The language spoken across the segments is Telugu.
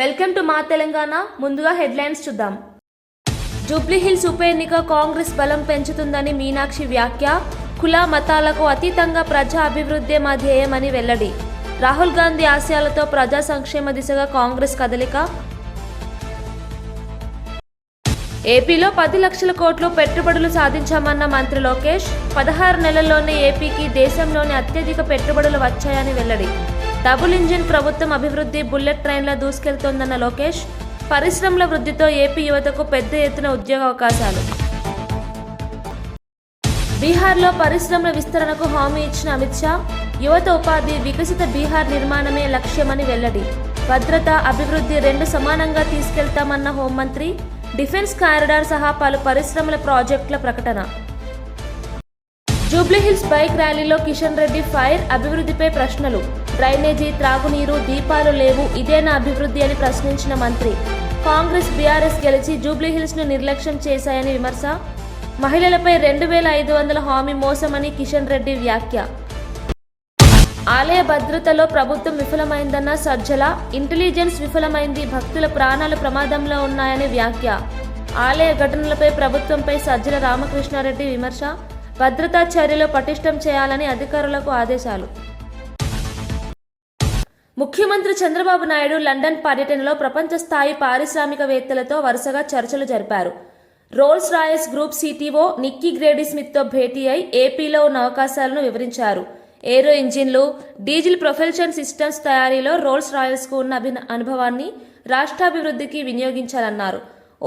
వెల్కమ్ టు మా తెలంగాణ. ముందుగా హెడ్లైన్స్ చూద్దాం. జూబ్లీహిల్స్ ఉప ఎన్నిక కాంగ్రెస్ బలం పెంచుతుందని మీనాక్షి వ్యాఖ్య. కుల మతాలకు అతీతంగా ప్రజా అభివృద్ధి మా ధ్యేయమని వెల్లడి. రాహుల్ గాంధీ ఆశయాలతో ప్రజా సంక్షేమ దిశగా కాంగ్రెస్ కదలిక. ఏపీలో పది లక్షల కోట్లు పెట్టుబడులు సాధించామన్న మంత్రి లోకేష్. పదహారు నెలల్లోనే ఏపీకి దేశంలోని అత్యధిక పెట్టుబడులు వచ్చాయని వెల్లడి. డబుల్ ఇంజిన్ ప్రభుత్వం అభివృద్ధి బుల్లెట్ ట్రైన్లో దూసుకెళ్తోందన్న లోకేష్ పరిశ్రమల వృద్ధితో ఏపీ యువతకు పెద్ద ఎత్తున ఉద్యోగ అవకాశాలు. బీహార్లో పరిశ్రమల విస్తరణకు హామీ ఇచ్చిన అమిత్ షా యువత ఉపాధి వికసిత బీహార్ నిర్మాణమే లక్ష్యమని వెల్లడి. భద్రత అభివృద్ధి రెండు సమానంగా తీసుకెళ్తామన్న హోంమంత్రి డిఫెన్స్ కారిడార్ సహా పలు పరిశ్రమల ప్రాజెక్టుల ప్రకటన. జూబ్లీహిల్స్ బైక్ ర్యాలీలో కిషన్ రెడ్డి ఫైర్ అభివృద్ధిపై ప్రశ్నలు. డ్రైనేజీ త్రాగునీరు దీపాలు లేవు. ఇదేనా అభివృద్ధి అని ప్రశ్నించిన మంత్రి. కాంగ్రెస్ బీఆర్ఎస్ గెలిచి జూబ్లీహిల్స్ను నిర్లక్ష్యం చేశాయని విమర్శ. మహిళలపై రెండు వేల ఐదు వందల హామీ మోసమని కిషన్ రెడ్డి వ్యాఖ్య. ఆలయ భద్రతలో ప్రభుత్వం విఫలమైందన్న సజ్జల ఇంటెలిజెన్స్ విఫలమైంది భక్తుల ప్రాణాలు ప్రమాదంలో ఉన్నాయని వ్యాఖ్య. ఆలయ ఘటనలపై ప్రభుత్వంపై సజ్జల రామకృష్ణారెడ్డి విమర్శ. భద్రతా చర్యలు పటిష్టం చేయాలని అధికారులకు ఆదేశాలు. ముఖ్యమంత్రి చంద్రబాబు నాయుడు లండన్ పర్యటనలో ప్రపంచ స్థాయి పారిశ్రామికవేత్తలతో వరుసగా చర్చలు జరిపారు. Rolls Royce group CTO Nikki Grady స్మిత్తో భేటీ అయి ఏపీలో ఉన్న అవకాశాలను వివరించారు. ఏరో ఇంజిన్లు డీజిల్ ప్రొఫెల్షన్ సిస్టమ్స్ తయారీలో రోల్స్ రాయల్స్కు ఉన్న అభిన అనుభవాన్ని రాష్ట్రాభివృద్ధికి వినియోగించాలన్నారు.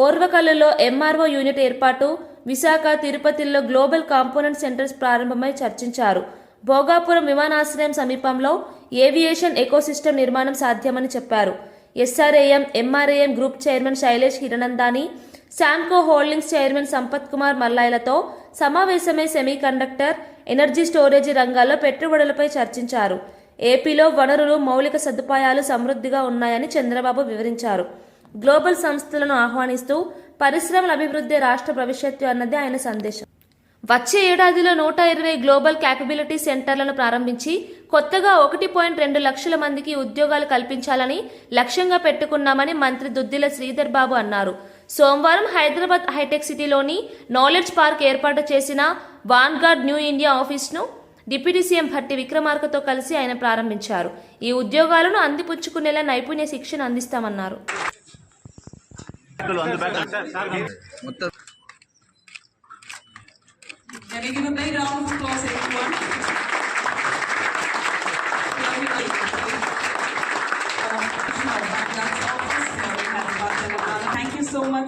ఓర్వకల్లులో ఎంఆర్ఓ యూనిట్ ఏర్పాటు విశాఖ తిరుపతిలో గ్లోబల్ కాంపోనెంట్ సెంటర్స్ ప్రారంభమై చర్చించారు. భోగాపురం విమానాశ్రయం సమీపంలో ఏవియేషన్ ఎకోసిస్టమ్ నిర్మాణం సాధ్యమని చెప్పారు. SRAM MRAM group chairman Shailesh Hiranandani Sanco holdings chairman Sampath Kumar మల్లాయిలతో సమావేశమై సెమీ కండక్టర్ ఎనర్జీ స్టోరేజీ రంగాల్లో పెట్టుబడులపై చర్చించారు. ఏపీలో వనరులు మౌలిక సదుపాయాలు సమృద్ధిగా ఉన్నాయని చంద్రబాబు వివరించారు. గ్లోబల్ సంస్థలను ఆహ్వానిస్తూ పరిశ్రమల అభివృద్ధి రాష్ట్ర భవిష్యత్తు అన్నదే ఆయన సందేశం. వచ్చే ఏడాదిలో నూట ఇరవై గ్లోబల్ క్యాపబిలిటీ సెంటర్లను ప్రారంభించి కొత్తగా ఒకటి పాయింట్ రెండు లక్షల మందికి ఉద్యోగాలు కల్పించాలని లక్ష్యంగా పెట్టుకున్నామని మంత్రి దుద్దిల శ్రీధర్ బాబు అన్నారు. సోమవారం హైదరాబాద్ హైటెక్ సిటీలోని నాలెడ్జ్ పార్క్ ఏర్పాటు చేసిన వాన్గార్డ్ న్యూ ఇండియా ఆఫీస్ను డిప్యూటీ సీఎం భట్టి విక్రమార్కతో కలిసి ఆయన ప్రారంభించారు. ఈ ఉద్యోగాలను అందిపుచ్చుకునేలా నైపుణ్య శిక్షణ అందిస్తామన్నారు.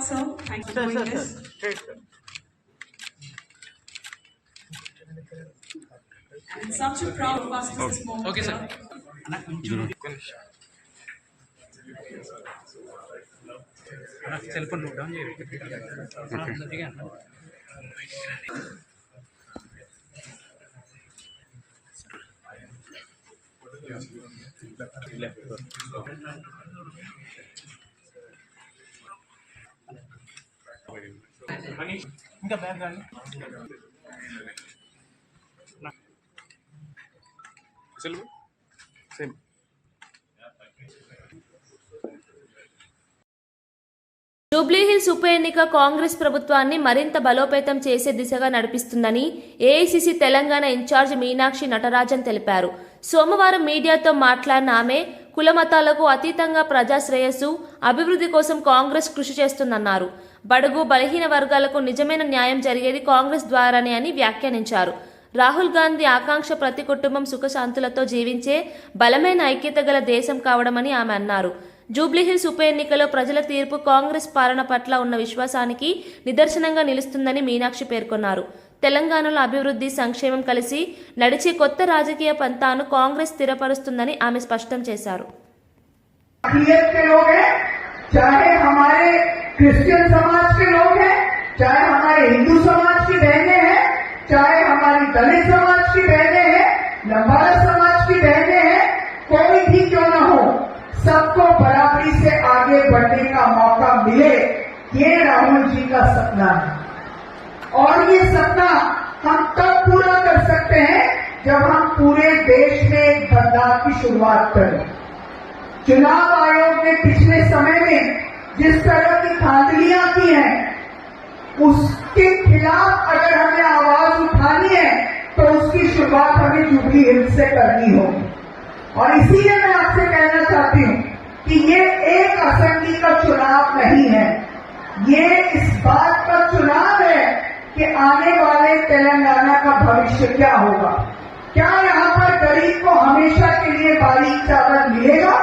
sir. Thank you for doing this. And it's such a proud of us to this moment. Okay, sir. Cell phone down చేయండి ఇంకా బ్యాగ్ కానీ సేమ్ జూబ్లీహిల్స్ ఉప ఎన్నిక కాంగ్రెస్ ప్రభుత్వాన్ని మరింత బలోపేతం చేసే దిశగా నడిపిస్తుందని AICC Telangana in charge Meenakshi Natarajan తెలిపారు. సోమవారం మీడియాతో మాట్లాడిన ఆమె కులమతాలకు అతీతంగా ప్రజా శ్రేయస్సు అభివృద్ధి కోసం కాంగ్రెస్ కృషి చేస్తుందన్నారు. బడుగు బలహీన వర్గాలకు నిజమైన న్యాయం జరిగేది కాంగ్రెస్ ద్వారానే అని వ్యాఖ్యానించారు. రాహుల్ గాంధీ ఆకాంక్ష ప్రతి కుటుంబం సుఖశాంతులతో జీవించే బలమైన ఐక్యత గల దేశం కావడమని ఆమె అన్నారు. జూబ్లీహిల్స్ ఉప ఎన్నికలో ప్రజల తీర్పు కాంగ్రెస్ పాలన పట్ల ఉన్న విశ్వాసానికి నిదర్శనంగా నిలుస్తుందని మీనాక్షి పేర్కొన్నారు. తెలంగాణలో అభివృద్ధి సంక్షేమం కలిసి నడిచే కొత్త రాజకీయ పంతాను కాంగ్రెస్ స్థిరపరుస్తుందని ఆమె స్పష్టం చేశారు. चाहे हमारे क्रिश्चियन समाज के लोग हैं, चाहे हमारे हिंदू समाज की बहनें हैं, चाहे हमारी दलित समाज की बहनें हैं लंबाड़ा समाज की बहनें हैं, कोई भी क्यों न हो, सबको बराबरी से आगे बढ़ने का मौका मिले, ये राहुल जी का सपना है। और ये सपना हम तब पूरा कर सकते हैं जब हम पूरे देश में एक बदलाव की शुरुआत करें। चुनाव आयोग ने पिछले समय में जिस तरह की धांधलियाँ की हैं, उसके खिलाफ अगर हमें आवाज़ उठानी है तो उसकी शुरुआत हमें जुबली हिल्स से करनी होगी। और इसीलिए मैं आपसे कहना चाहती हूँ कि ये एक असेंबली का चुनाव नहीं है। ये इस बात का चुनाव है कि आने वाले तेलंगाना का भविष्य क्या होगा। क्या यहाँ पर गरीब को हमेशा के लिए बारीक चावल मिलेगा?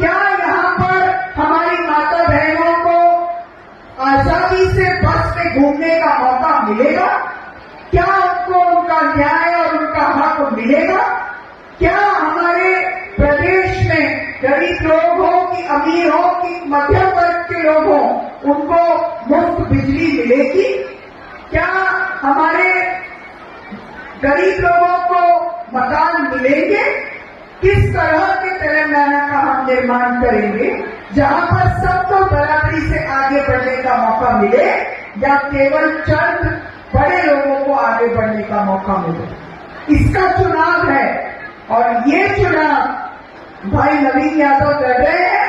क्या यहाँ पर हमारी माता बहनों को आज़ादी से बस में घूमने का मौका मिलेगा? क्या उनको उनका न्याय और उनका हक मिलेगा? क्या हमारे प्रदेश में गरीब लोग हो कि, अमीर हो कि मध्यम वर्ग के लोग हो उनको मुफ़्त बिजली मिलेगी? क्या हमारे गरीब लोगों को मकान मिलेंगे? किस तरह के तेलंगाना का हम निर्माण करेंगे, जहाँ पर सबको बराबरी से आगे बढ़ने का मौका मिले, या केवल चंद बड़े लोगों को आगे बढ़ने का मौका मिले? इसका चुनाव है, और ये चुनाव, भाई नवीन यादव लड़ रहे हैं,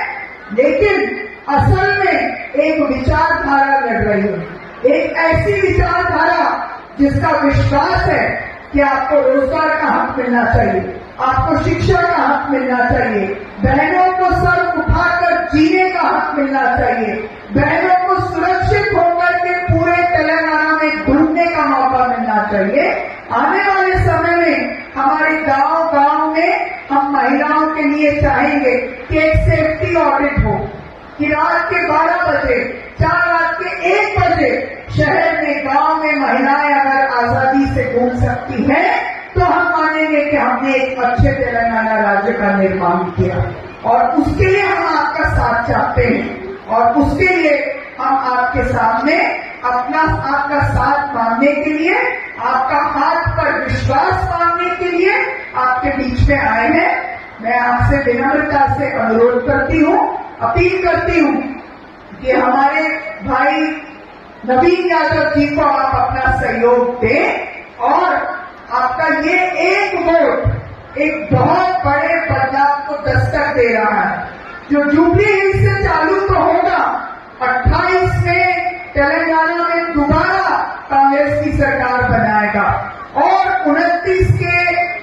लेकिन असल में एक विचारधारा लड़ रही है। एक ऐसी विचारधारा जिसका विश्वास है कि आपको रोज़गार का हक मिलना चाहिए। आपको शिक्षा का हक मिलना चाहिए। बहनों को सर उठाकर जीने का हक मिलना चाहिए। बहनों को सुरक्षित होकर के पूरे तेलंगाना में घूमने का मौका मिलना चाहिए। आने वाले समय में हमारे गाँव गाँव में हम महिलाओं के लिए चाहेंगे कि एक सेफ्टी ऑडिट हो, कि रात के 12 बजे, चार रात के एक बजे शहर में, गाँव में महिलाएँ अगर आज़ादी से घूम सकती हैं मानेंगे कि हमने एक अच्छे तेलंगाना राज्य का निर्माण किया। और उसके लिए हम आपका साथ चाहते हैं। और उसके लिए हम आपके सामने अपना, आपका साथ मांगने के लिए, आपका हाथ पर विश्वास मांगने के लिए आपके बीच में आए हैं। मैं आपसे विनम्रता से अनुरोध करती हूँ, अपील करती हूँ कि हमारे भाई नवीन यादव जी को आप अपना सहयोग दें और आपका ये एक वोट एक बहुत बड़े बदलाव को दस्तक दे रहा है। जो जुबली हिल्स से चालू तो होगा 28 में तेलंगाना में दोबारा कांग्रेस की सरकार बनाएगा और 29 के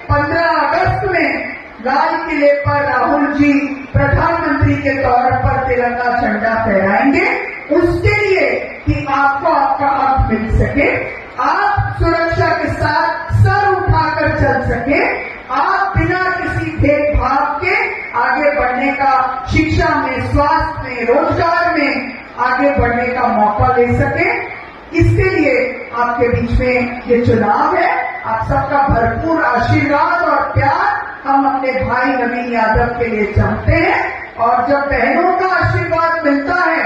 15 अगस्त में लाल किले पर राहुल जी प्रधानमंत्री के तौर पर तिरंगा झंडा फहराएँगे। उसके लिए कि आपको आपका हक मिल सके। चल सके। आप बिना किसी भेदभाव के आगे बढ़ने का शिक्षा में, स्वास्थ्य में, रोज़गार में आगे बढ़ने का मौका ले सके। इसके लिए आपके बीच में ये चुनाव है। आप सबका भरपूर आशीर्वाद और प्यार हम अपने भाई नवीन यादव के लिए चाहते हैं। और जब बहनों का आशीर्वाद मिलता है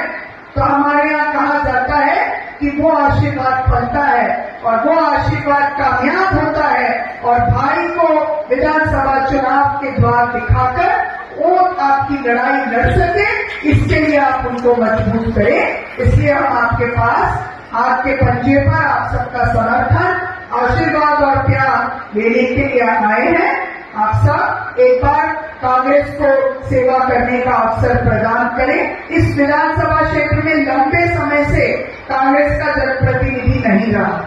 तो हमारे यहाँ कहा जाता है कि वो आशीर्वाद फलता है और वो आशीर्वाद है और भाई को विधानसभा चुनाव के द्वार दिखाकर वो आपकी लड़ाई लड़ सके, इसके लिए आप उनको मज़बूत करें। इसलिए हम आपके पास, आपके पंजे पर आप सबका समर्थन, आशीर्वाद और प्यार लेने के लिए आए हैं। आप सब एक बार कांग्रेस को सेवा करने का अवसर प्रदान करें। इस विधानसभा क्षेत्र में लंबे समय से कांग्रेस का जनप्रतिनिधि नहीं रहा।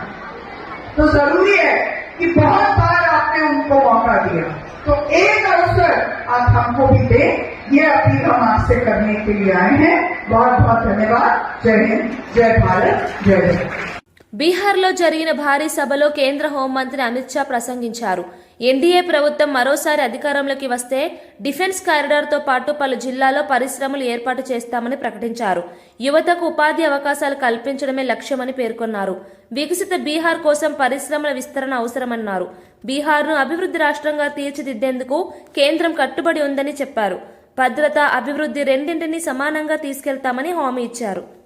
तो ज़रूरी है कि बहुत बार आपने उनको मौका दिया तो एक अवसर आप हमको भी दें ये अपील हम आपसे करने के लिए आए हैं बहुत बहुत धन्यवाद जय हिंद जय भारत जय हिंद బీహార్లో జరిగిన భారీ సభలో కేంద్ర హోంమంత్రి అమిత్ షా ప్రసంగించారు ఎన్డీఏ ప్రభుత్వం మరోసారి అధికారంలోకి వస్తే డిఫెన్స్ కారిడార్తో పాటు పలు జిల్లాల్లో పరిశ్రమలు ఏర్పాటు చేస్తామని ప్రకటించారు. యువతకు ఉపాధి అవకాశాలు కల్పించడమే లక్ష్యమని పేర్కొన్నారు. వికసిత బీహార్ కోసం పరిశ్రమల విస్తరణ అవసరమన్నారు. బీహార్ను అభివృద్ధి రాష్ట్రంగా తీర్చిదిద్దేందుకు కేంద్రం కట్టుబడి ఉందని చెప్పారు. భద్రత అభివృద్ధి రెండింటినీ సమానంగా తీసుకెళ్తామని హామీ ఇచ్చారు.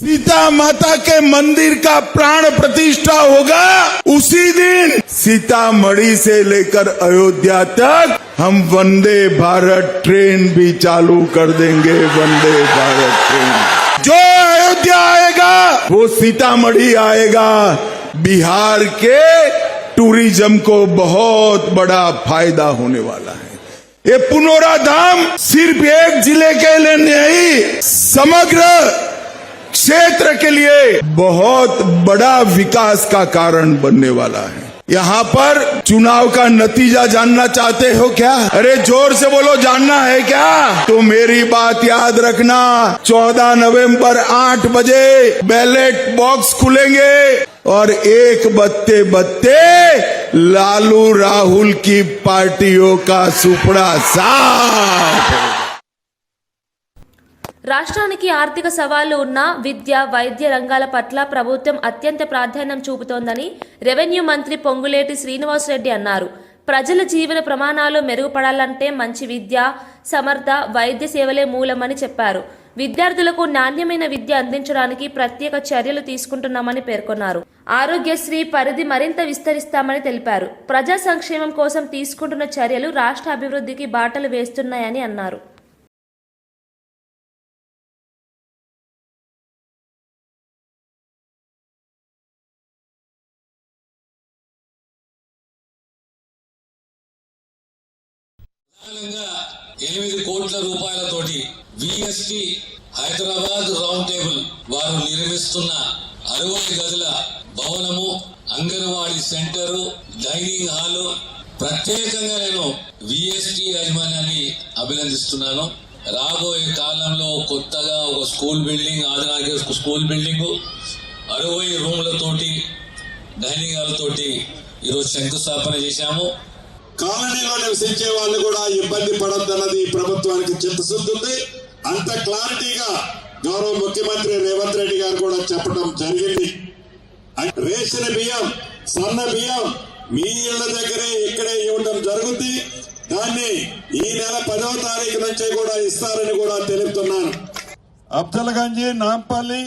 सीता माता के मंदिर का प्राण प्रतिष्ठा होगा उसी दिन सीतामढ़ी से लेकर अयोध्या तक हम वंदे भारत ट्रेन भी चालू कर देंगे, वंदे भारत ट्रेन। जो अयोध्या आएगा, वो सीतामढ़ी आएगा। बिहार के टूरिज़्म को बहुत बड़ा फ़ायदा होने वाला है। ये पुनोरा धाम सिर्फ़ एक ज़िले के लिए नहीं, समग्र क्षेत्र के लिए बहुत बड़ा विकास का कारण बनने वाला है। यहाँ पर चुनाव का नतीजा जानना चाहते हो क्या? अरे ज़ोर से बोलो, जानना है क्या? तो मेरी बात याद रखना। 14 नवंबर 8 बजे बैलेट बॉक्स खुलेंगे और एक बत्ते बत्ते लालू राहुल की पार्टियों का सुपड़ा साफ़। రాష్ట్రానికి ఆర్థిక సవాళ్ళు ఉన్న విద్య వైద్య రంగాల పట్ల ప్రభుత్వం అత్యంత ప్రాధాన్యం చూపుతోందని రెవెన్యూ మంత్రి పొంగులేటి శ్రీనివాసరెడ్డి అన్నారు. ప్రజల జీవన ప్రమాణాలు మెరుగుపడాలంటే మంచి విద్య సమర్థ వైద్య సేవలే మూలమని చెప్పారు. విద్యార్థులకు నాణ్యమైన విద్య అందించడానికి ప్రత్యేక చర్యలు తీసుకుంటున్నామని పేర్కొన్నారు. ఆరోగ్యశ్రీ పరిధి మరింత విస్తరిస్తామని తెలిపారు. ప్రజా సంక్షేమం కోసం తీసుకుంటున్న చర్యలు రాష్ట్ర అభివృద్ధికి బాటలు వేస్తున్నాయని అన్నారు. ఎనిమిది కోట్ల రూపాయలతోటి విఎస్టి హైదరాబాద్ రౌండ్ టేబుల్ వారు నిర్మిస్తున్న అరవై గదుల భవనము అంగన్వాడీ సెంటరు డైనింగ్ హాలు. ప్రత్యేకంగా నేను విఎస్టి యాజమాన్యాన్ని అభినందిస్తున్నాను. రాబోయే కాలంలో కొత్తగా ఒక స్కూల్ బిల్డింగ్ ఆదరానికి స్కూల్ బిల్డింగ్ అరవై రూమ్లతోటి డైనింగ్ హాల్ తోటి ఈరోజు శంకుస్థాపన చేశాము. కాలనీలో నివసించే వాళ్ళు కూడా ఇబ్బంది పడొద్దన్నది ప్రభుత్వానికి చిత్తశుద్ధి ఉంది. అంత క్లారిటీగా గౌరవ ముఖ్యమంత్రి రేవంత్ రెడ్డి గారు కూడా చెప్పడం జరిగింది. రేషన్ బియ్యం సన్న బియ్యం మీ ఇళ్ళ దగ్గరే ఇక్కడే ఇవ్వడం జరుగుతుంది దాన్ని ఈ నెల పదవ తారీఖు నుంచే కూడా ఇస్తారని కూడా తెలుపుతున్నాను. అఫ్జల్గంజ్ నాంపల్లి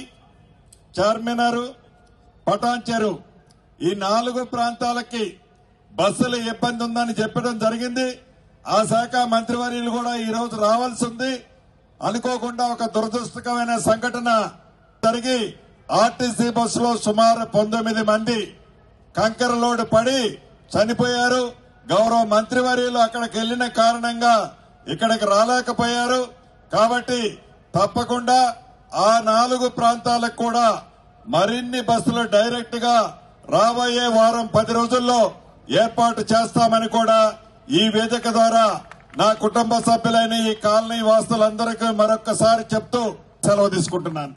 చార్మినారు పటాన్చెరు ఈ నాలుగు ప్రాంతాలకి బస్సులు ఇబ్బంది ఉందని చెప్పడం జరిగింది. ఆ శాఖ మంత్రివర్యులు కూడా ఈ రోజు రావాల్సి ఉంది. అనుకోకుండా ఒక దురదృష్టకమైన సంఘటన జరిగి ఆర్టీసీ బస్సులో సుమారు పంతొమ్మిది మంది కంకర లోడ్ పడి చనిపోయారు. గౌరవ మంత్రివర్యులు అక్కడికి వెళ్ళిన కారణంగా ఇక్కడికి రాలేకపోయారు. కాబట్టి తప్పకుండా ఆ నాలుగు ప్రాంతాలకు కూడా మరిన్ని బస్సులు డైరెక్ట్గా రాబోయే వారం పది రోజుల్లో ఏర్పాటు చేస్తామని కూడా ఈ వేదిక ద్వారా నా కుటుంబ సభ్యులైన ఈ కాలనీ వాసులందరికీ మరొక్కసారి చెప్తూ సెలవు తీసుకుంటున్నాను.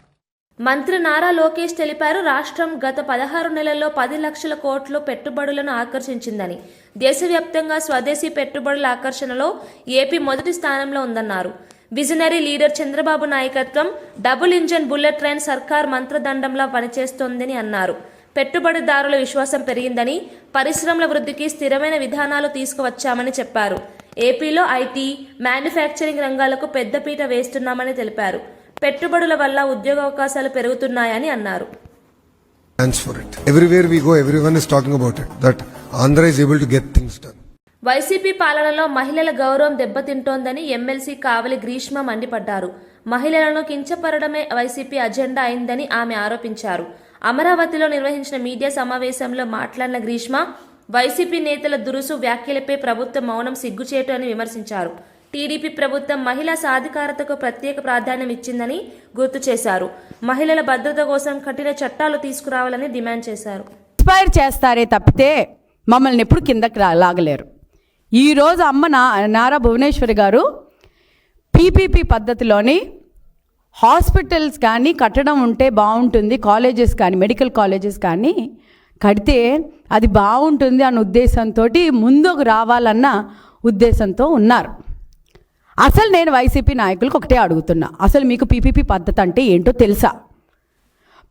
మంత్రి నారా లోకేష్ తెలిపారు రాష్ట్రం గత పదహారు నెలల్లో పది లక్షల కోట్లు పెట్టుబడులను ఆకర్షించిందని దేశవ్యాప్తంగా స్వదేశీ పెట్టుబడుల ఆకర్షణలో ఏపీ మొదటి స్థానంలో ఉందన్నారు. విజనరీ లీడర్ చంద్రబాబు నాయకత్వం డబుల్ ఇంజన్ బుల్లెట్ ట్రైన్ సర్కార్ మంత్రదండంలా పనిచేస్తోందని అన్నారు. పెట్టుబడిదారుల విశ్వాసం పెరిగిందని పరిశ్రమల వృద్ధికి స్థిరమైన విధానాలు తీసుకువచ్చామని చెప్పారు ఏపీలో ఐటీ మ్యానుఫ్యాక్చరింగ్ రంగాలకు పెద్దపీట వేస్తున్నామని తెలిపారు పెట్టుబడుల వల్ల ఉద్యోగావకాశాలు పెరుగుతున్నాయని అన్నారు stands for it. Everywhere we go, everyone is talking about it. That Andhra is able to get things done. YCP పాలనలో మహిళల గౌరవం దెబ్బతింటోందని ఎమ్మెల్సీ కావలి గ్రీష్మ మండిపడ్డారు మహిళలను కించపరడమే వైసీపీ అజెండా అయిందని ఆమె ఆరోపించారు అమరావతిలో నిర్వహించిన మీడియా సమావేశంలో మాట్లాడిన గ్రీష్మ వైసీపీ నేతల దురుసు వ్యాఖ్యలపై ప్రభుత్వం మౌనం సిగ్గుచేటు అని విమర్శించారు. టీడీపీ ప్రభుత్వం మహిళా సాధికారతకు ప్రత్యేక ప్రాధాన్యం ఇచ్చిందని గుర్తు చేశారు. మహిళల భద్రత కోసం కఠిన చట్టాలు తీసుకురావాలని డిమాండ్ చేశారు. ఇన్స్పైర్ చేస్తారే తప్పితే మమ్మల్ని ఎప్పుడు కిందకి లాగలేరు. ఈరోజు అమ్మ నా నారా భువనేశ్వరి గారు పీపీపీ పద్ధతిలోని హాస్పిటల్స్ కానీ కట్టడం ఉంటే బాగుంటుంది కాలేజెస్ కానీ మెడికల్ కాలేజెస్ కానీ కడితే అది బాగుంటుంది అన్న ఉద్దేశంతో ముందుకు రావాలన్న ఉద్దేశంతో ఉన్నారు. అసలు నేను వైసీపీ నాయకులకు ఒకటే అడుగుతున్నా. అసలు మీకు పీపీపీ పద్ధతి అంటే ఏంటో తెలుసా?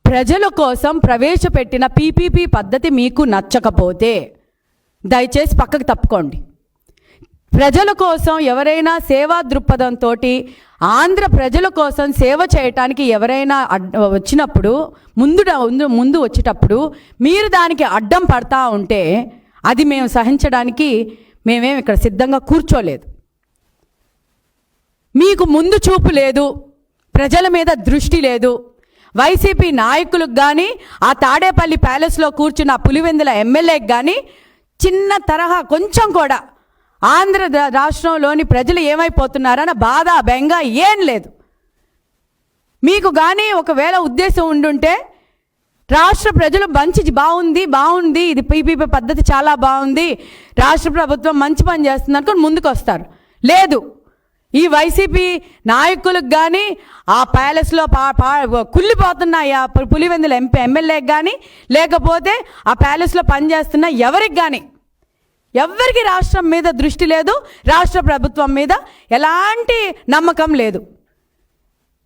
ప్రజల కోసం ప్రవేశపెట్టిన పీపీపీ పద్ధతి మీకు నచ్చకపోతే దయచేసి పక్కకు తప్పుకోండి. ప్రజల కోసం ఎవరైనా సేవా దృక్పథంతో ఆంధ్ర ప్రజల కోసం సేవ చేయటానికి ఎవరైనా అడ్ వచ్చినప్పుడు ముందు ముందు ముందు వచ్చేటప్పుడు మీరు దానికి అడ్డం పడతా ఉంటే అది మేము సహించడానికి మేమేం ఇక్కడ సిద్ధంగా కూర్చోలేదు. మీకు ముందు చూపు లేదు ప్రజల మీద దృష్టి లేదు. వైసీపీ నాయకులకు కానీ ఆ తాడేపల్లి ప్యాలెస్లో కూర్చున్న పులివెందుల ఎమ్మెల్యేకి కానీ చిన్న తరహా కొంచెం కూడా ఆంధ్ర రాష్ట్రంలోని ప్రజలు ఏమైపోతున్నారన్న బాధ బెంగ ఏం లేదు. మీకు కానీ ఒకవేళ ఉద్దేశం ఉండుంటే రాష్ట్ర ప్రజలు మంచి బాగుంది బాగుంది ఇది పీపీపీ పద్ధతి చాలా బాగుంది రాష్ట్ర ప్రభుత్వం మంచి పని చేస్తుంది అనుకుని ముందుకు వస్తారు లేదు. ఈ వైసీపీ నాయకులకు కానీ ఆ ప్యాలెస్లో పా పా కుళ్ళిపోతున్నాయి ఆ పులివెందుల ఎంపీ ఎమ్మెల్యేకి కానీ లేకపోతే ఆ ప్యాలెస్లో పనిచేస్తున్న ఎవరికి కానీ ఎవ్వరికి రాష్ట్రం మీద దృష్టి లేదు రాష్ట్ర ప్రభుత్వం మీద ఎలాంటి నమ్మకం లేదు.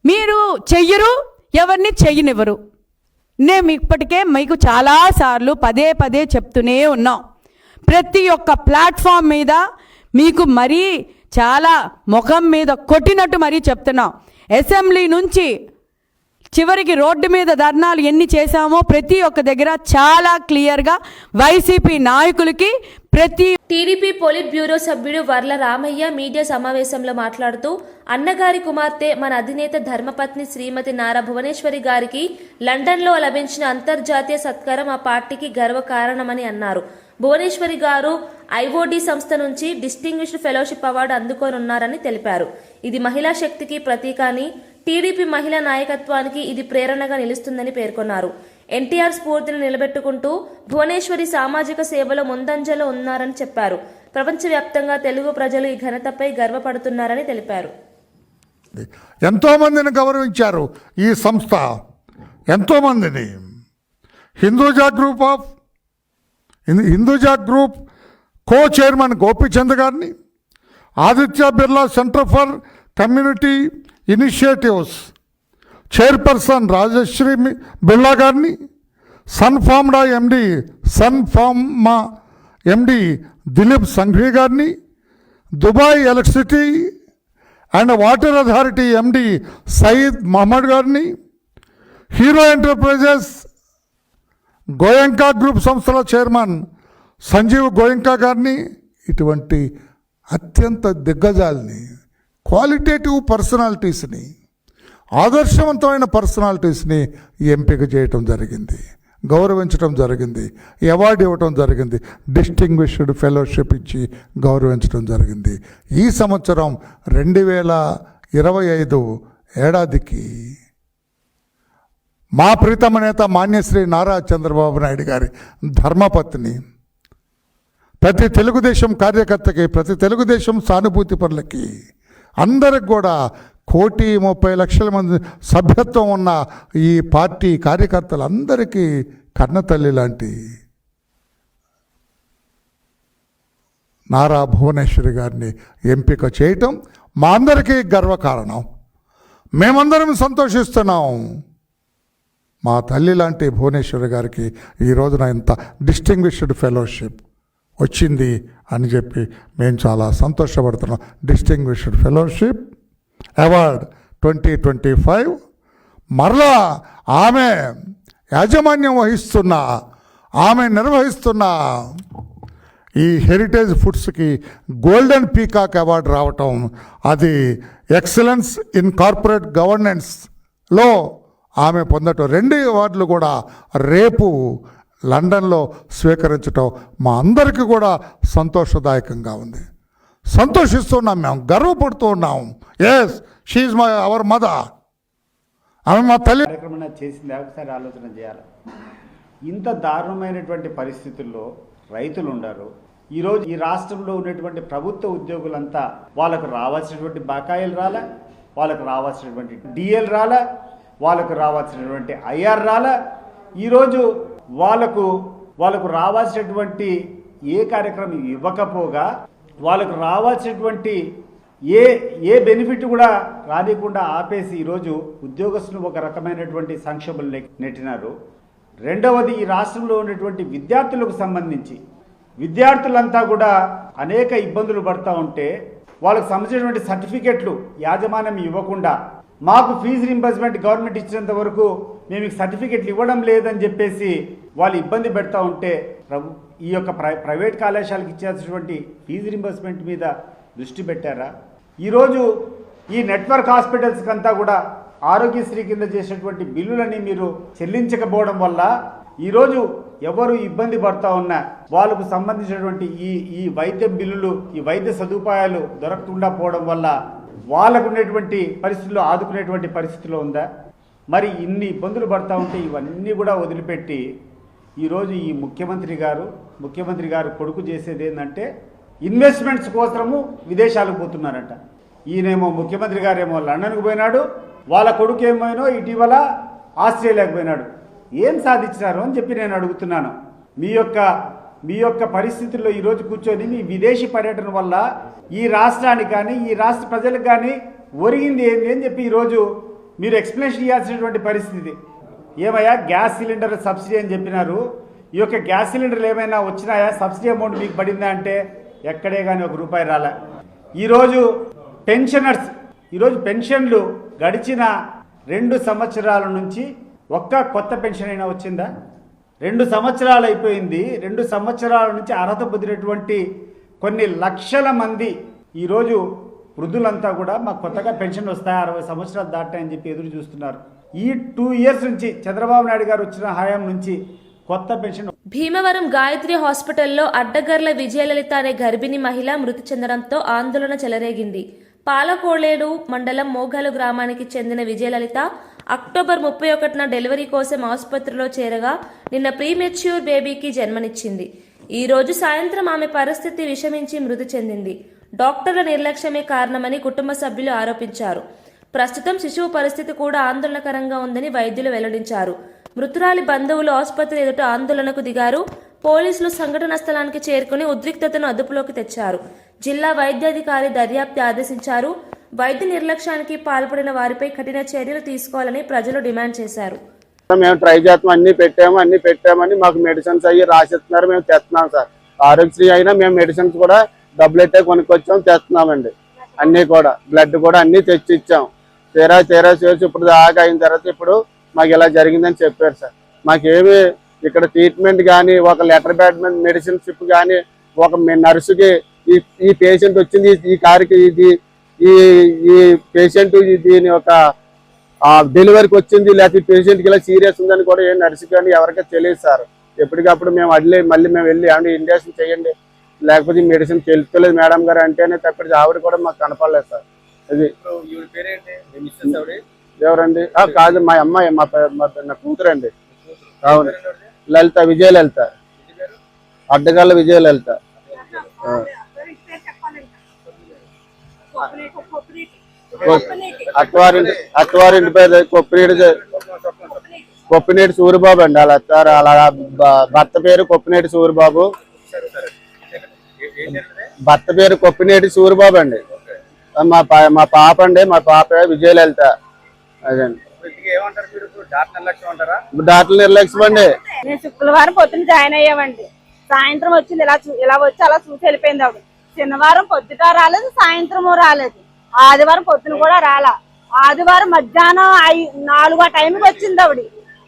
మీరు చెయ్యరు ఎవరిని చెయ్యనివ్వరు. మేము ఇప్పటికే మీకు చాలాసార్లు పదే పదే చెప్తూనే ఉన్నాం. ప్రతి ఒక్క ప్లాట్ఫామ్ మీద మీకు మరీ చాలా ముఖం మీద కొట్టినట్టు మరీ చెప్తున్నాం. అసెంబ్లీ నుంచి చివరికి రోడ్డు మీద ధర్నాలు ఎన్ని చేశామో ప్రతి ఒక్క దగ్గర చాలా క్లియర్గా వైసీపీ నాయకులకి ప్రతి టీడీపీ పోలిట్ బ్యూరో సభ్యుడు వర్ల రామయ్య మీడియా సమావేశంలో మాట్లాడుతూ అన్నగారి కుమార్తె మన అధినేత ధర్మపత్ని శ్రీమతి నారా భువనేశ్వరి గారికి లండన్లో లభించిన అంతర్జాతీయ సత్కారం ఆ పార్టీకి గర్వకారణమని అన్నారు. భువనేశ్వరి గారు ఐఓడి సంస్థ నుంచి డిస్టింగ్విష్డ్ ఫెలోషిప్ అవార్డు అందుకోనున్నారని తెలిపారు. ఇది మహిళా శక్తికి ప్రతీక అని టీడీపీ మహిళా నాయకత్వానికి ఇది ప్రేరణగా నిలుస్తుందని పేర్కొన్నారు. ఎన్టీఆర్ స్ఫూర్తిని నిలబెట్టుకుంటూ భువనేశ్వరి సామాజిక సేవలో ముందంజలో ఉన్నారని చెప్పారు. ప్రపంచవ్యాప్తంగా తెలుగు ప్రజలు ఈ ఘనతపై గర్వపడుతున్నారని తెలిపారు. ఎంతోమందిని గౌరవించారు ఈ సంస్థ. ఎంతోమందిని. Hinduja group of Hindu- Hinduja group co chairman Gopichand గారిని Aditya Birla centre for community initiatives. Chairperson Rajashree Birla గారిని సన్ఫార్మ్డా ఎండి సన్ఫార్మా ఎండి దిలీప్ సంఘ్వి గారిని Dubai electricity and water authority MD Saeed Mohammed గారిని హీరో ఎంటర్ప్రైజెస్ గోయంకా గ్రూప్ సంస్థల చైర్మన్ సంజీవ్ గోయంకా గారిని ఇటువంటి అత్యంత దిగ్గజాల్ని క్వాలిటేటివ్ పర్సనాలిటీస్ని ఆదర్శవంతమైన పర్సనాలిటీస్ని ఎంపిక చేయటం జరిగింది గౌరవించడం జరిగింది అవార్డు ఇవ్వటం జరిగింది డిస్టింగ్విష్డ్ ఫెలోషిప్ ఇచ్చి గౌరవించడం జరిగింది. ఈ సంవత్సరం రెండు వేల ఇరవై ఐదు ఏడాదికి మా ప్రీతమ నేత మాన్యశ్రీ నారా చంద్రబాబు నాయుడు గారి ధర్మపత్ని ప్రతి తెలుగుదేశం కార్యకర్తకి ప్రతి తెలుగుదేశం సానుభూతి పనులకి అందరికి కూడా కోటి ముప్పై లక్షల మంది సభ్యత్వం ఉన్న ఈ పార్టీ కార్యకర్తలందరికీ కన్నతల్లి లాంటి నారా భువనేశ్వరి గారిని ఎంపిక చేయటం మా అందరికీ గర్వకారణం. మేమందరం సంతోషిస్తున్నాం. మా తల్లి లాంటి భువనేశ్వరి గారికి ఈ రోజున ఇంత డిస్టింగ్విష్డ్ ఫెలోషిప్ వచ్చింది అని చెప్పి మేము చాలా సంతోషపడుతున్నాం. Distinguished fellowship award twenty twenty five మరలా ఆమె యాజమాన్యం వహిస్తున్న ఆమె నిర్వహిస్తున్న ఈ హెరిటేజ్ ఫుడ్స్కి గోల్డెన్ పీకాక్ అవార్డు రావటం అది ఎక్సలెన్స్ ఇన్ కార్పొరేట్ గవర్నెన్స్లో ఆమె పొందటం. రెండు అవార్డులు కూడా రేపు లండన్లో స్వీకరించటం మా అందరికీ కూడా సంతోషదాయకంగా ఉంది. సంతోషిస్తున్నాం మేము గర్వపడుతూ ఉన్నాం. Yes she my our mother ఆమె మా తల్లి. కార్యక్రమం చేసింది ఒకసారి ఆలోచన చేయాలి. ఇంత దారుణమైనటువంటి పరిస్థితుల్లో రైతులు ఉండరు. ఈరోజు ఈ రాష్ట్రంలో ఉన్నటువంటి ప్రభుత్వ ఉద్యోగులంతా వాళ్ళకు రావాల్సినటువంటి బకాయిలు రాలే వాళ్ళకు రావాల్సినటువంటి డిఎల్ రాలే వాళ్ళకు రావాల్సినటువంటి ఐఆర్ రాలే. ఈరోజు వాళ్ళకు వాళ్ళకు రావాల్సినటువంటి ఏ కార్యక్రమం ఇవ్వకపోగా వాళ్ళకు రావాల్సినటువంటి ఏ ఏ బెనిఫిట్ కూడా రానికుండా ఆపేసి ఈరోజు ఉద్యోగస్తులు ఒక రకమైనటువంటి సంక్షోభం నెట్టినారు. రెండవది ఈ రాష్ట్రంలో ఉన్నటువంటి విద్యార్థులకు సంబంధించి. విద్యార్థులంతా కూడా అనేక ఇబ్బందులు పడతా ఉంటే వాళ్ళకు సంబంధించినటువంటి సర్టిఫికెట్లు యాజమాన్యం ఇవ్వకుండా మాకు ఫీజు రింబర్స్మెంట్ గవర్నమెంట్ ఇచ్చినంత వరకు మేము సర్టిఫికెట్లు ఇవ్వడం లేదని చెప్పేసి వాళ్ళు ఇబ్బంది పెడతా ఉంటే ప్రభు ఈ యొక్క ప్రై ప్రైవేట్ కళాశాలకు ఇచ్చేసినటువంటి ఫీజు రింబర్స్మెంట్ మీద దృష్టి పెట్టారా? ఈరోజు ఈ నెట్వర్క్ హాస్పిటల్స్కి అంతా కూడా ఆరోగ్యశ్రీ కింద చేసినటువంటి బిల్లులని మీరు చెల్లించకపోవడం వల్ల ఈరోజు ఎవరు ఇబ్బంది పడతా ఉన్నా వాళ్ళకు సంబంధించినటువంటి ఈ ఈ వైద్య బిల్లులు ఈ వైద్య సదుపాయాలు దొరకకుండా పోవడం వల్ల వాళ్ళకు ఉండేటువంటి పరిస్థితుల్లో ఆదుకునేటువంటి పరిస్థితిలో ఉందా? మరి ఇన్ని ఇబ్బందులు పడతా ఉంటే ఇవన్నీ కూడా వదిలిపెట్టి ఈరోజు ఈ ముఖ్యమంత్రి గారు ముఖ్యమంత్రి గారు కొడుకు చేసేది ఏంటంటే ఇన్వెస్ట్మెంట్స్ కోసము విదేశాలకు పోతున్నారంట. ఈయనేమో ముఖ్యమంత్రి గారేమో లండన్కు పోయినాడు వాళ్ళ కొడుకు ఏమైనో ఇటీవల ఆస్ట్రేలియాకు పోయినాడు. ఏం సాధించినారు అని చెప్పి నేను అడుగుతున్నాను. మీ యొక్క మీ యొక్క పరిస్థితుల్లో ఈరోజు కూర్చొని మీ విదేశీ పర్యటన వల్ల ఈ రాష్ట్రానికి కానీ ఈ రాష్ట్ర ప్రజలకు కానీ ఒరిగింది ఏంది అని చెప్పి ఈరోజు మీరు ఎక్స్ప్లెనేషన్ ఇవ్వాల్సినటువంటి పరిస్థితి. ఏమయ్యా గ్యాస్ సిలిండర్ సబ్సిడీ అని చెప్పినారు. ఈ యొక్క గ్యాస్ సిలిండర్లు ఏమైనా వచ్చినాయా? సబ్సిడీ అమౌంట్ మీకు పడిందా అంటే ఎక్కడే కానీ ఒక రూపాయి రాలే. ఈరోజు పెన్షనర్స్ ఈరోజు పెన్షన్లు గడిచిన రెండు సంవత్సరాల నుంచి ఒక్క కొత్త పెన్షన్ అయినా వచ్చిందా? రెండు సంవత్సరాలు అయిపోయింది. రెండు సంవత్సరాల నుంచి అర్హత పొందినటువంటి కొన్ని లక్షల మంది ఈరోజు వృద్ధులంతా కూడా మాకు కొత్తగా పెన్షన్ వస్తాయి. అరవై సంవత్సరాలు దాటాయని చెప్పి ఎదురు చూస్తున్నారు. ఈ టూ ఇయర్స్ నుంచి చంద్రబాబు నాయుడు గారు వచ్చిన హయాం నుంచి కొత్త పెన్షన్ భీమవరం గాయత్రి హాస్పిటల్లో అడ్డగర్ల విజయలలిత అనే గర్భిణి మహిళ మృతి చెందడంతో ఆందోళన చెలరేగింది. పాలకోలేడు మండలం మోగలు గ్రామానికి చెందిన విజయలలిత అక్టోబర్ ముప్పై ఒకటిన డెలివరీ కోసం ఆసుపత్రిలో చేరగా నిన్న ప్రీమెచ్యూర్ బేబీకి జన్మనిచ్చింది. ఈ రోజు సాయంత్రం ఆమె పరిస్థితి విషమించి మృతి చెందింది. డాక్టర్ల నిర్లక్ష్యమే కారణమని కుటుంబ సభ్యులు ఆరోపించారు. ప్రస్తుతం శిశువు పరిస్థితి కూడా ఆందోళనకరంగా ఉందని వైద్యులు వెల్లడించారు. మృతురాలి బంధువులు ఆసుపత్రి ఎదుట ఆందోళనకు దిగారు. పోలీసులు సంఘటన స్థలానికి చేరుకుని ఉద్రిక్తతను అదుపులోకి తెచ్చారు. జిల్లా వైద్యాధికారి దర్యాప్తు ఆదేశించారు. వైద్య నిర్లక్ష్యానికి పాల్పడిన వారిపై కఠిన చర్యలు తీసుకోవాలని ప్రజలు డిమాండ్ చేశారు. మేము ట్రై చేస్తాం అన్ని పెట్టాము అన్ని పెట్టామని మాకు మెడిసిన్స్ అయ్యి రాసిస్తున్నారు మేము తెస్తున్నాం సార్. ఆరోగ్యశ్రీ అయినా మేము మెడిసిన్స్ కూడా డబ్బులు అయితే కొనుక్కొచ్చాం తెస్తున్నామండి. అన్ని కూడా బ్లడ్ కూడా అన్ని తెచ్చిచ్చాం. తీరా తీరా చేసి ఇప్పుడు దాకా అయిన తర్వాత ఇప్పుడు మాకు ఇలా జరిగిందని చెప్పారు సార్. మాకేమి ఇక్కడ ట్రీట్మెంట్ కానీ ఒక లెటర్ బ్యాడ్ మెడిసిన్ షిప్ కానీ ఒక నర్సుకి ఈ ఈ పేషెంట్ వచ్చింది ఈ కారుకి ఇది ఈ ఈ పేషెంట్ దీని ఒక ఆ డెలివరీకి వచ్చింది లేకపోతే పేషెంట్కి ఇలా సీరియస్ ఉందని కూడా ఏం నర్సు కానీ ఎవరికీ తెలియదు సార్. ఎప్పటికప్పుడు మేము అడ్లే మళ్ళీ మేము వెళ్ళి ఏమంటే ఇండక్షన్ చేయండి లేకపోతే మెడిసిన్ తెలుస్తలేదు మేడం గారు అంటేనే తప్పితే ఆవిడ కూడా మాకు కనపడలేదు సార్. అది ఎవరండి? ఆ, కాదు మా అమ్మాయి మా కూతురు. అండి అవును. లలిత విజయ లలిత అడ్డగాళ్ళ విజయ లలిత అత్వారింటి పేరు కొప్పినేడు కొప్పినీటి సూరిబాబు అండి. అలా అత్తారు. అలా భర్త పేరు కొప్పినేటి సూరిబాబు. భర్త పేరు కొప్పినేటి సూరిబాబు అండి. మా పా- మా పాప అండి. మా పాప విజయలలిత. అదండి డాక్టర్ నిర్లక్ష్యం అండి. నేను శుక్రవారం పొద్దున్న జాయిన్ అయ్యామండి. సాయంత్రం వచ్చింది ఇలా చూ- ఇలా వచ్చి అలా చూసి వెళ్ళిపోయింది ఆవిడ. శనివారం పొద్దుట రాలేదు సాయంత్రము రాలేదు. ఆదివారం పొద్దున కూడా రాలా. ఆదివారం మధ్యాహ్నం ఐ- నాలుగో టైంకి వచ్చింది ఆవిడ.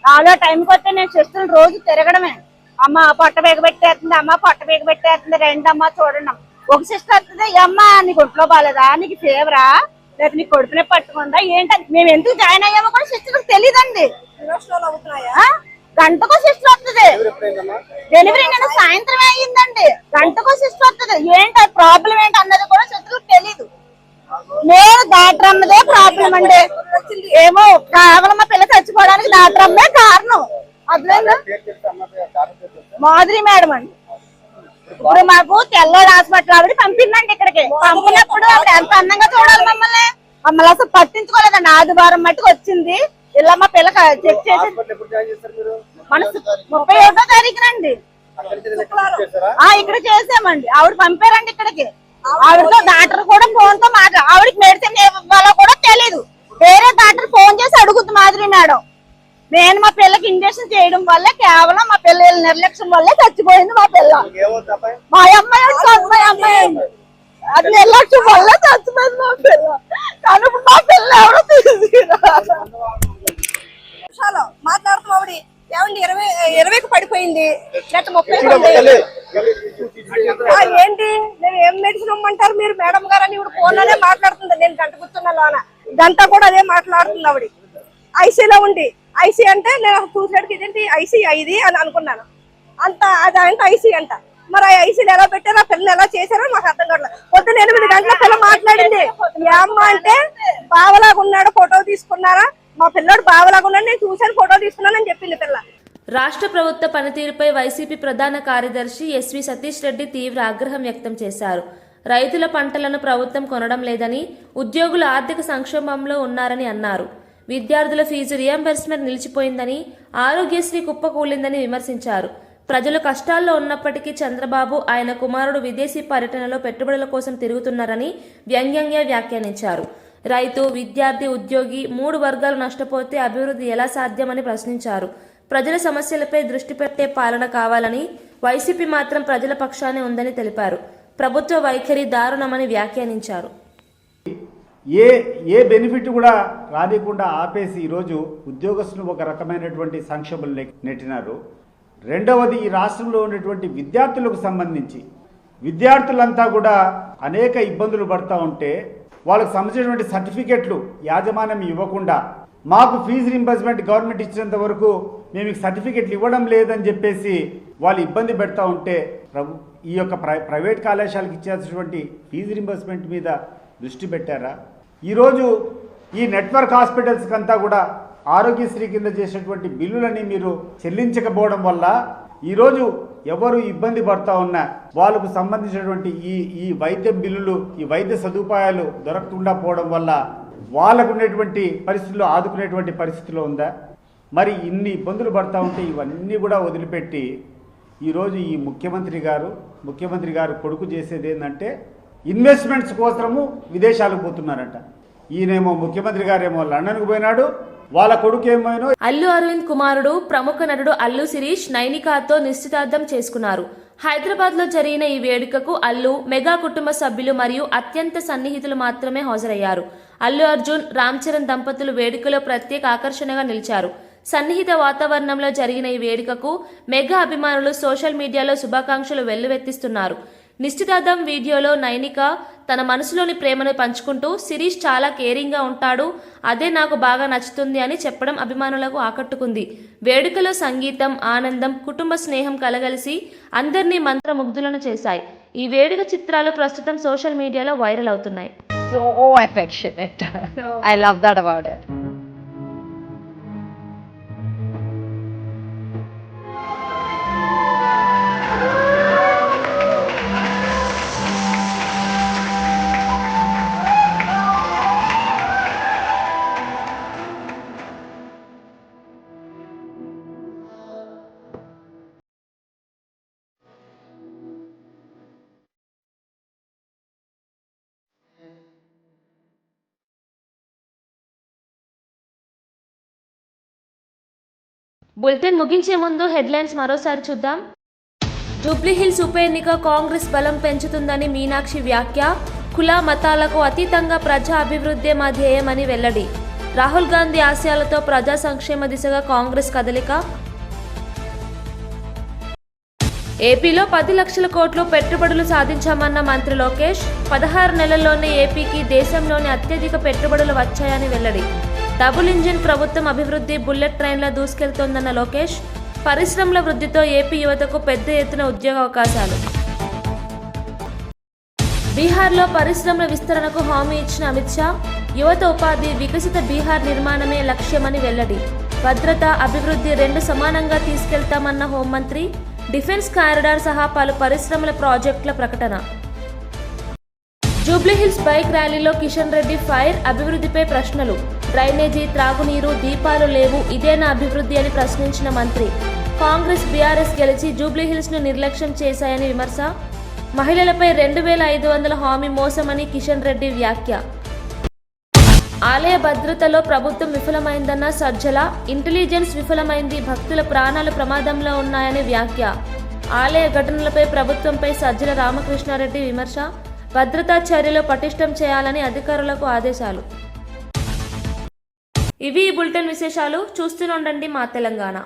నాలుగో టైంకి వస్తే నేను సిస్టర్లు రోజు తిరగడమే. అమ్మ పొట్ట బేగ పెట్టేస్తుంది అమ్మ పొట్ట బేగ పెట్టేస్తుంది రండి అమ్మ. చూడండి. ఒక సిస్టర్ వస్తుంది అమ్మ నీకు ఒంట్లో బాగాలేదా నీకు ఫేవరా లేకపోతే నీ కొడుకునే పట్టుకుందా? ఏంటని మేము ఎందుకు జాయిన్ అయ్యామో కూడా సిస్టర్కి తెలియదండి? గంటకో సిస్టర్ వస్తుంది డెలివరీ నేను సాయంత్రం అయ్యిందండి. గంటకో సిస్టర్ వస్తుంది ఏంటి ప్రాబ్లం ఏంటి అన్నది కూడా సిస్టర్కి తెలీదు. నేను డాక్టర్ అన్నదే ప్రాబ్లం అండి ఏమో కేవలం మా పిల్ల చచ్చిపోవడానికి డాక్టర్ అమ్మే కారణం అర్థమైందా మాధురి మేడం అండి. ఇప్పుడు మాకు తెల్లోడు హాస్పిటల్ ఆవిడ పంపిందండి ఇక్కడికి. పంపినప్పుడు ఆవిడ ఎంత అందంగా చూడాలి మమ్మల్ని? మమ్మల్ని అసలు పట్టించుకోలేదండి. ఆదివారం మట్టుకు వచ్చింది. ఇలా మా పిల్ల చెక్ చేసి మన ముప్పై ఒకటో తారీఖునండి. ఆ ఇక్కడ చేసామండి. ఆవిడ పంపారండి ఇక్కడికి. ఆవిడతో డాక్టర్ కూడా ఫోన్తో మాట్లా ఆవిడకి మెడిసిన్ ఇవ్వాలో కూడా తెలీదు. వేరే డాక్టర్ ఫోన్ చేసి అడుగుతుంది మాధురి మేడం. నేను మా పిల్లకి ఇంజక్షన్ చేయడం వల్ల కేవలం మా పిల్లల నిర్లక్ష్యం వల్లే చచ్చిపోయింది మా పిల్ల. మా అమ్మాయి అమ్మాయి అండి. అది నిర్లక్ష్యం వల్ల చచ్చిపోయింది మా పిల్ల. కానీ మా పిల్ల ఎవరో తీసుకురా మాట్లాడుతున్నాం ఆవిడ ఏమండి ఇరవై ఇరవైకి పడిపోయింది. గత ముప్పై ఏంటి? నేను ఏం మెడిసిన్ ఇమ్మంటారు మీరు? మేడం గారు అని ఇప్పుడు ఫోన్లోనే మాట్లాడుతుంది. నేను గంట కూర్చున్నా లోన. గంట కూడా అదే మాట్లాడుతుంది ఆవిడ. ఐసీలో ఉండి. ఐసీ అంటే నేను చూసినట్టుగా ఇదేంటి? ఐసీ ఇది అని అనుకున్నాను. అంత అది ఐసీ అంట. మరి ఆ ఐసీలు ఎలా పెట్టారో? ఆ పిల్లలు ఎలా చేశారో మాకు అర్థం కావట్లేదు. పొద్దున్న ఎనిమిది గంటల పిల్ల మాట్లాడింది. ఏ అమ్మ అంటే బావలాగా ఉన్నాడు ఫోటో తీసుకున్నారా? మా పిల్లడు బావలాగా ఉన్నాడు నేను చూశాను ఫోటో తీసుకున్నానని చెప్పింది పిల్ల. రాష్ట్ర ప్రభుత్వ పనితీరుపై వైసీపీ ప్రధాన కార్యదర్శి ఎస్వి సతీష్ రెడ్డి తీవ్ర ఆగ్రహం వ్యక్తం చేశారు. రైతుల పంటలను ప్రభుత్వం కొనడం లేదని ఉద్యోగులు ఆర్థిక సంక్షోభంలో ఉన్నారని అన్నారు. విద్యార్థుల ఫీజు రియంబర్స్మెంట్ నిలిచిపోయిందని ఆరోగ్యశ్రీ కుప్పకూలిందని విమర్శించారు. ప్రజలు కష్టాల్లో ఉన్నప్పటికీ చంద్రబాబు ఆయన కుమారుడు విదేశీ పర్యటనలో పెట్టుబడుల కోసం తిరుగుతున్నారని వ్యంగ్యంగా వ్యాఖ్యానించారు. రైతు విద్యార్థి ఉద్యోగి మూడు వర్గాలు నష్టపోతే అభివృద్ధి ఎలా సాధ్యమని ప్రశ్నించారు. ప్రజల సమస్యలపై దృష్టి పెట్టే పాలన కావాలని వైసీపీ మాత్రం ప్రజల పక్షానే ఉందని తెలిపారు. ప్రభుత్వ వైఖరి దారుణమని వ్యాఖ్యానించారు. ఏ ఏ బెనిఫిట్ కూడా రానికుండా ఆపేసి ఈరోజు ఉద్యోగస్తులు ఒక రకమైనటువంటి సంక్షోభం నెట్టినారు. రెండవది ఈ రాష్ట్రంలో ఉన్నటువంటి విద్యార్థులకు సంబంధించి. విద్యార్థులంతా కూడా అనేక ఇబ్బందులు పడుతూ ఉంటే వాళ్ళకు సంబంధించినటువంటి సర్టిఫికెట్లు యాజమాన్యం ఇవ్వకుండా మాకు ఫీజు రింబర్స్మెంట్ గవర్నమెంట్ ఇచ్చినంత వరకు మేము సర్టిఫికెట్లు ఇవ్వడం లేదని చెప్పేసి వాళ్ళు ఇబ్బంది పెడతా ఉంటే ఈ యొక్క ప్రై ప్రైవేట్ కళాశాలకు ఇచ్చేసినటువంటి ఫీజు రింబర్స్మెంట్ మీద దృష్టి పెట్టారా? ఈరోజు ఈ నెట్వర్క్ హాస్పిటల్స్కి అంతా కూడా ఆరోగ్యశ్రీ కింద చేసినటువంటి బిల్లులని మీరు చెల్లించకపోవడం వల్ల ఈరోజు ఎవరు ఇబ్బంది పడతా ఉన్నా వాళ్ళకు సంబంధించినటువంటి ఈ ఈ వైద్య బిల్లులు ఈ వైద్య సదుపాయాలు దొరకకుండా పోవడం వల్ల వాళ్ళకు ఉండేటువంటి పరిస్థితుల్లో ఆదుకునేటువంటి పరిస్థితిలో ఉందా? మరి ఇన్ని ఇబ్బందులు పడతా ఉంటే ఇవన్నీ కూడా వదిలిపెట్టి ఈరోజు ఈ ముఖ్యమంత్రి గారు ముఖ్యమంత్రి గారు కొడుకు చేసేది ఏంటంటే ఇన్వెస్ట్మెంట్స్ కోసము విదేశాలకు పోతున్నారంట. ఈయనేమో ముఖ్యమంత్రి గారేమో లండన్కు పోయినాడు వాళ్ళ కొడుకు ఏమైనా అల్లు అరవింద్ కుమారుడు ప్రముఖ నటుడు అల్లు శిరీష్ నైనికాతో నిశ్చితార్థం చేసుకున్నారు. హైదరాబాద్లో జరిగిన ఈ వేడుకకు అల్లు మెగా కుటుంబ సభ్యులు మరియు అత్యంత సన్నిహితులు మాత్రమే హాజరయ్యారు. అల్లు అర్జున్ రామ్ చరణ్ దంపతులు వేడుకలో ప్రత్యేక ఆకర్షణగా నిలిచారు. సన్నిహిత వాతావరణంలో జరిగిన ఈ వేడుకకు మెగా అభిమానులు సోషల్ మీడియాలో శుభాకాంక్షలు వెల్లువెత్తిస్తున్నారు. నిశ్చితార్థం వీడియోలో నైనిక తన మనసులోని ప్రేమను పంచుకుంటూ శిరీష్ చాలా కేరింగ్గా ఉంటాడు అదే నాకు బాగా నచ్చుతుంది అని చెప్పడం అభిమానులకు ఆకట్టుకుంది వేడుకలో సంగీతం ఆనందం కుటుంబ స్నేహం కలగలిసి అందరినీ మంత్రముగ్ధులను చేశాయి ఈ వేడుక చిత్రాలు ప్రస్తుతం సోషల్ మీడియాలో వైరల్ అవుతున్నాయి affectionate. I love that about it. Bulletin ముగించే ముందు హెడ్లైన్స్ మరోసారి చూద్దాం. జూబ్లీహిల్స్ ఉప ఎన్నిక కాంగ్రెస్ బలం పెంచుతుందని మీనాక్షి వ్యాఖ్య. కుల మతాలకు అతీతంగా ప్రజా అభివృద్ధే మా ధ్యేయమని వెల్లడి. రాహుల్ గాంధీ ఆశయాలతో ప్రజా సంక్షేమ దిశగా కాంగ్రెస్ కదలిక. ఏపీలో పది లక్షల కోట్లు పెట్టుబడులు సాధించామన్న మంత్రి లోకేష్ పదహారు నెలల్లోనే ఏపీకి దేశంలోని అత్యధిక పెట్టుబడులు వచ్చాయని వెల్లడి. డబుల్ ఇంజిన్ ప్రభుత్వం అభివృద్ధి బుల్లెట్ ట్రైన్లో దూసుకెళ్తోందన్న లోకేష్ పరిశ్రమల వృద్ధితో ఏపీ యువతకు పెద్ద ఎత్తున ఉద్యోగ అవకాశాలు. బీహార్లో పరిశ్రమల విస్తరణకు హామీ ఇచ్చిన అమిత్ షా యువత ఉపాధి వికసిత బీహార్ నిర్మాణమే లక్ష్యమని వెల్లడి. భద్రత అభివృద్ధి రెండు సమానంగా తీసుకెళ్తామన్న హోంమంత్రి డిఫెన్స్ కారిడార్ సహా పలు పరిశ్రమల ప్రాజెక్టుల ప్రకటన. జూబ్లీహిల్స్ బైక్ ర్యాలీలో కిషన్ రెడ్డి ఫైర్ అభివృద్ధిపై ప్రశ్నలు. డ్రైనేజీ త్రాగునీరు దీపాలు లేవు. ఇదేనా అభివృద్ధి అని ప్రశ్నించిన మంత్రి. కాంగ్రెస్ బీఆర్ఎస్ గెలిచి జూబ్లీహిల్స్ను నిర్లక్ష్యం చేశాయని విమర్శ? మహిళలపై రెండు వేల ఐదు వందల హామీ మోసమని కిషన్ రెడ్డి వ్యాఖ్య. ఆలయ భద్రతలో ప్రభుత్వం విఫలమైందన్న సజ్జల ఇంటెలిజెన్స్ విఫలమైంది భక్తుల ప్రాణాలు ప్రమాదంలో ఉన్నాయని వ్యాఖ్య. ఆలయ ఘటనలపై ప్రభుత్వంపై సజ్జల రామకృష్ణారెడ్డి విమర్శ? భద్రతా చర్యలు పటిష్టం చేయాలని అధికారులకు ఆదేశాలు. ఇవి ఈ బులెటిన్ విశేషాలు. చూస్తూనే ఉండండి మా తెలంగాణ.